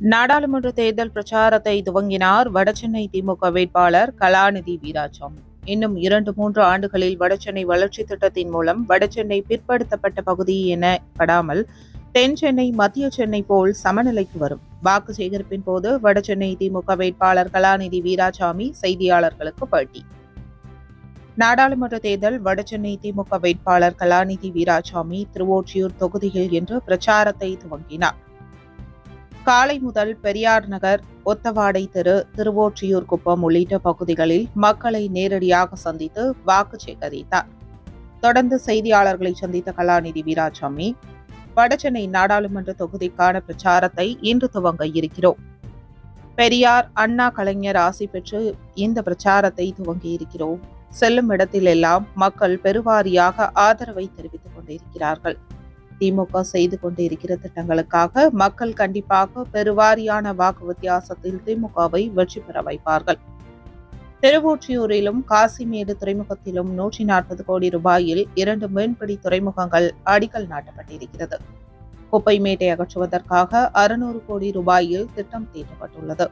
நாடாளுமன்ற தேர்தல் பிரச்சாரத்தை துவங்கினார். வடசென்னை திமுக வேட்பாளர் கலாநிதி வீராசாமி இன்னும் இரண்டு மூன்று ஆண்டுகளில் வடசென்னை வளர்ச்சி திட்டத்தின் மூலம் வடசென்னை பிற்படுத்தப்பட்ட பகுதி என படாமல் தென் சென்னை மத்திய சென்னை போல் சமநிலைக்கு வரும். வாக்கு சேகரிப்பின் போது வடசென்னை திமுக வேட்பாளர் கலாநிதி வீராசாமி செய்தியாளர்களுக்கு பேட்டி. நாடாளுமன்ற தேர்தல் வடசென்னை திமுக வேட்பாளர் கலாநிதி வீராசாமி திருவொற்றியூர் தொகுதியில் இன்று பிரச்சாரத்தை துவங்கினார். காலை முதல் பெரியார் நகர் ஒத்தவாடை தெரு திருவோற்றியூர் குப்பம் உள்ளிட்ட பகுதிகளில் மக்களை நேரடியாக சந்தித்து வாக்கு சேகரித்தார். தொடர்ந்து செய்தியாளர்களை சந்தித்த கலாநிதி வீராசாமி வடசென்னை நாடாளுமன்ற தொகுதிக்கான பிரச்சாரத்தை இன்று துவங்க இருக்கிறோம். பெரியார் அண்ணா கலைஞர் ஆசி பெற்று இந்த பிரச்சாரத்தை துவங்கி இருக்கிறோம். செல்லும் இடத்திலெல்லாம் மக்கள் பெருவாரியாக ஆதரவை தெரிவித்துக் கொண்டிருக்கிறார்கள். திமுக செய்து கொண்டிருக்கிற திட்டங்களுக்காக மக்கள் கண்டிப்பாக பெருவாரியான வாக்கு வித்தியாசத்தில் திமுகவை வெற்றி பெற வைப்பார்கள். திருவொற்றியூரிலும் காசிமேடு துறைமுகத்திலும் நூற்றி நாற்பது கோடி ரூபாயில் இரண்டு மீன்பிடி துறைமுகங்கள் அடிக்கல் நாட்டப்பட்டிருக்கிறது. குப்பை மேட்டை அகற்றுவதற்காக அறுநூறு கோடி ரூபாயில் திட்டம் தீட்டப்பட்டுள்ளது.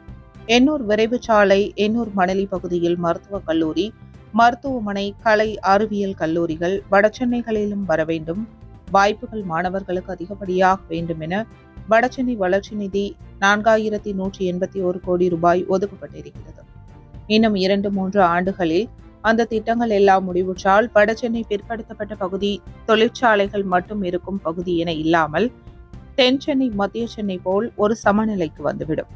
எண்ணூர் விரைவு சாலை எண்ணூர் மணலி பகுதியில் மருத்துவக் கல்லூரி மருத்துவமனை கலை அறிவியல் கல்லூரிகள் வடசென்னைகளிலும் வர வேண்டும். வாய்ப்புகள் மாணவர்களுக்கு அதிகப்படியாக வேண்டும் என வடசென்னை வளர்ச்சி நிதி நான்காயிரத்தி நூற்றி எண்பத்தி ஒரு கோடி ரூபாய் ஒதுக்கப்பட்டிருக்கிறது. இன்னும் இரண்டு மூன்று ஆண்டுகளில் அந்த திட்டங்கள் எல்லாம் முடிவுற்றால் வடசென்னை பிற்படுத்தப்பட்ட பகுதி தொழிற்சாலைகள் மட்டும் இருக்கும் பகுதி என இல்லாமல் தென் சென்னை மத்திய சென்னை போல் ஒரு சமநிலைக்கு வந்துவிடும்.